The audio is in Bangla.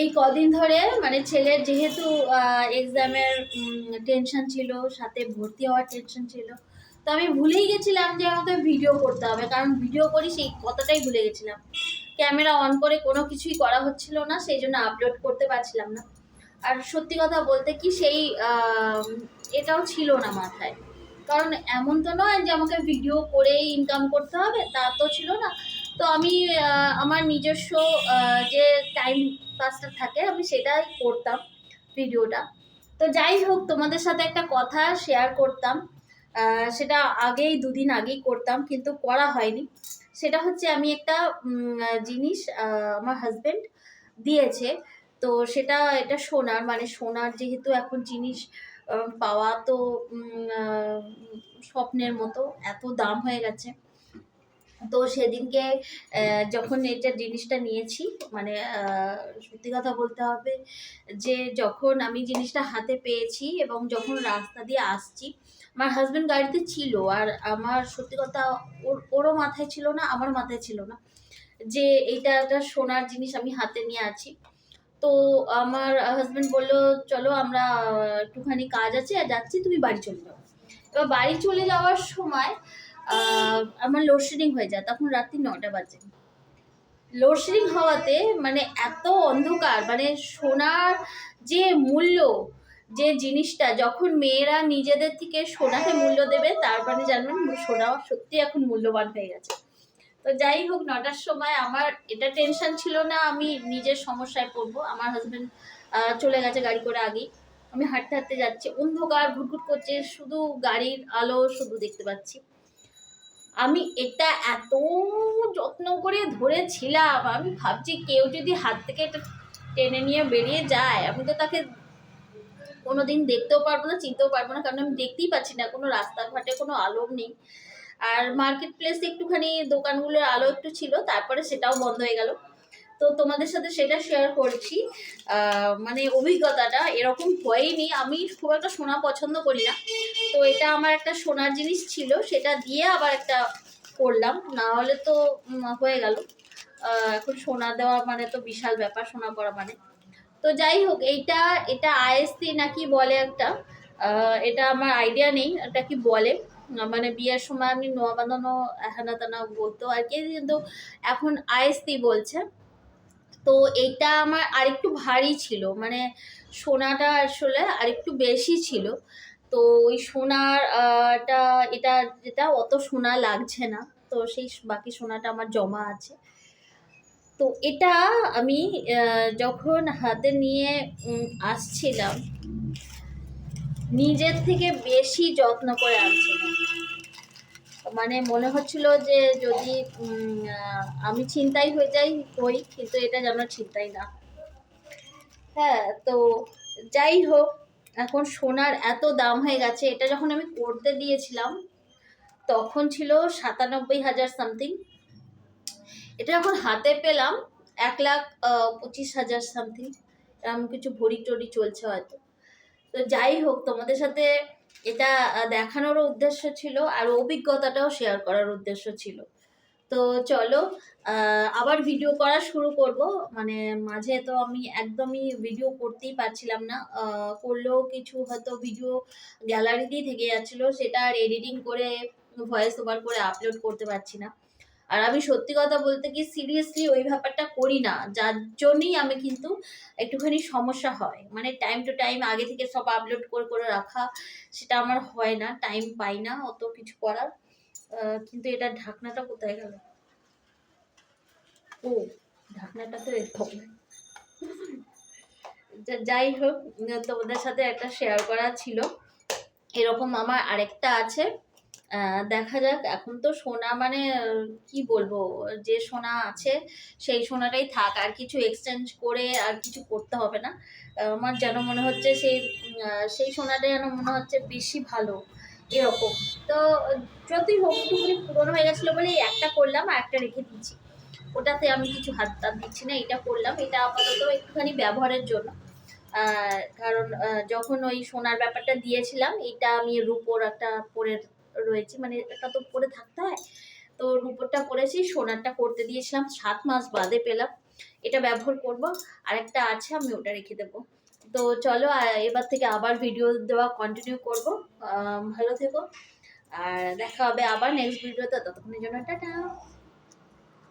এই কদিন ধরে মানে ছেলের যেহেতু এক্সামের টেনশন ছিল, সাথে ভর্তি হওয়ার টেনশন ছিল, তো আমি ভুলেই গেছিলাম যে আমাকে ভিডিও করতে হবে, কারণ ভিডিও করি সেই কথাটাই ভুলে গেছিলাম। ক্যামেরা অন করে কোনো কিছুই করা হচ্ছিল না, সেই জন্য আপলোড করতে পারছিলাম না। আর সত্যি কথা বলতে কি সেই এটাও ছিল না মাথায়। কারণ এমন তো নয় যে আমাকে ভিডিও করেই ইনকাম করতে হবে, তা তো ছিল না। তো আমি আমার নিজস্ব যে টাইম পাসটা থাকে, আমি সেটাই করতাম ভিডিওটা তো যাই হোক, তোমাদের সাথে একটা কথা শেয়ার করতাম। সেটা আগেই, দুদিন আগেই করতাম, কিন্তু করা হয়নি। সেটা হচ্ছে, আমি একটা জিনিস আমার হাজবেন্ড দিয়েছে। তো সেটা, এটা সোনার মানে সোনার যেহেতু এখন জিনিস পাওয়া তো স্বপ্নের মতো, এত দাম হয়ে গেছে। তো সেদিনকে যখন এটা জিনিসটা নিয়েছি মানে সত্যি কথা বলতে হবে যে যখন আমি জিনিসটা হাতে পেয়েছি এবং যখন রাস্তা দিয়ে আসছি, আমার হাজব্যান্ড গাড়িতে ছিল আর আমার সত্যি কথা ওর, ওরও মাথায় ছিল না আমার মাথায় ছিল না যে এইটা একটা সোনার জিনিস আমি হাতে নিয়ে আছি। তো আমার হাজবেন্ড বলল, চলো আমরা একটুখানি কাজ আছে আর যাচ্ছি, তুমি বাড়ি চলে যাও। এবার বাড়ি চলে যাওয়ার সময় আমার লোডশেডিং হয়ে যায়, তখন রাত্রি নটা বাজে। লোডশেডিং হওয়াতে মানে এত অন্ধকার মানে সোনার যে মূল্য, যে জিনিসটা, যখন মেয়েরা নিজেদের থেকে সোনাকে মূল্য দেবে, তার মানে জানবেন সোনা সত্যি এখন মূল্যবান হয়ে গেছে। তো যাই হোক, নটার সময় আমার এটা টেনশন ছিল না, আমি নিজের সমস্যায় পড়ব। আমার হাজব্যান্ড চলে গেছে গাড়ি করে আগেই। আমি হাঁটতে হাঁটতে যাচ্ছি, অন্ধকার, ঘুটঘুট করছে, শুধু গাড়ির আলো শুধু দেখতে পাচ্ছি। আমি এটা এত যত্ন করে ধরেছিলাম, আমি ভাবছি কেউ যদি হাত থেকে এটা টেনে নিয়ে বেরিয়ে যায়, আমি তো তাকে কোনো দিন দেখতেও পারব না, চিনতেও পারব না, কারণ আমি দেখতেই পাচ্ছি না, কোনো রাস্তাঘাটে কোনো আলো নেই। আর মার্কেট প্লেসে একটুখানি দোকানগুলোর আলো একটু ছিল, তারপরে সেটাও বন্ধ হয়ে গেল। তো তোমাদের সাথে সেটা শেয়ার করছি মানে অভিজ্ঞতাটা এরকম হয়নি, আমি খুব একটা শোনা পছন্দ করি না। তো এটা আমার একটা সোনার জিনিস ছিল, সেটা দিয়ে আবার একটা করলাম। না হলে তো হয়ে গেল। এখন সোনা দেওয়া মানে তো বিশাল ব্যাপার, সোনা পড়া মানে। তো যাই হোক, এইটা, এটা আইএসসি নাকি বলে একটা। এটা আমার আইডিয়া নেই, এটা কি বলে? মানে বিয়ের সময় আমি নোয়া বাঁধানো হেনা তেনা বলতো আর কি, কিন্তু এখন আইএসসি বলছে। তো এইটা আমার আরেকটু ভারী ছিল মানে সোনাটা আসলে আরেকটু বেশি ছিল। তো ওই সোনার এটা যেটা অত সোনা লাগছে না। তো সেই বাকি সোনাটা আমার জমা আছে। তো এটা আমি যখন হাতে নিয়ে আসছিলাম, নিজের থেকে বেশি যত্ন করে আনছিলাম। মানে মনে হচ্ছিল যে যদি আমি চিন্তাই হয়ে যাই, হই, কিন্তু এটা যেন চিন্তাই না হ্যাঁ তো যাই হোক এখন সোনার এত দাম হয়ে গেছে, এটা যখন আমি করতে দিয়েছিলাম, তখন ছিল সাতানব্বই হাজার সামথিং এটা যখন হাতে পেলাম এক লাখ পঁচিশ হাজার সামথিং এরকম কিছু ভরি টরি চলছে হয়তো। তো যাই হোক, তোমাদের সাথে এটা দেখানোরও উদ্দেশ্য ছিল আর অভিজ্ঞতাটাও শেয়ার করার উদ্দেশ্য ছিল। তো চলো আবার ভিডিও করা শুরু করব। মানে মাঝে তো আমি একদমই ভিডিও করতেই পারছিলাম না। করলেও কিছু হয়তো ভিডিও গ্যালারিতেই থেকে যাচ্ছিল। সেটা আর এডিটিং করে ভয়েস ওভার করে আপলোড করতে পারছি না। আর আমি সত্যি কথা বলতে কি সিরিয়াসলি ওই ব্যাপারটা করি না। যার জন্যই আমি কিন্তু একটুখানি সমস্যা হয়। মানে টাইম টু টাইম আগে থেকে সব আপলোড করে করে রাখা, সেটা আমার হয় না। টাইম পাই না অত কিছু করার। কিন্তু এটা ঢাকনাটা কোথায় গেল? ও ঢাকনাটা তো এরকম যাই হোক তোমাদের সাথে একটা শেয়ার করা ছিল। এরকম আমার আরেকটা আছে। দেখা যাক এখন তো সোনা মানে কি বলব যে সোনা আছে সেই সোনাটাই থাক। আর কিছু এক্সচেঞ্জ করে আর কিছু করতে হবে না। আমার যেন মনে হচ্ছে সেই সেই সোনাটা যেন মনে হচ্ছে বেশি ভালো। এরকম। তো যতই হোক, একটুখানি পুরনো হয়ে গেছিল বলে একটা করলাম আর একটা রেখে দিচ্ছি ওটাতে আমি কিছু হাত তাত দিচ্ছি না, এটা করলাম। এটা আপাতত একটুখানি ব্যবহারের জন্য। কারণ যখন ওই সোনার ব্যাপারটা দিয়েছিলাম, এটা আমি রুপোর একটা পরে রয়েছি মানে এটা তো পরে থাকতে হয়। তো রুপোরটা পরেছি, সোনারটা করতে দিয়েছিলাম। সাত মাস বাদে পেলাম। এটা ব্যবহার করব। আর একটা আছে, আমি ওটা রেখে দেবো। তো চলো এবার থেকে আবার ভিডিও দেওয়া কন্টিনিউ করব। ভালো থেকো। আর দেখা হবে আবার নেক্সট ভিডিওতে ততক্ষণের জন্য টাটা।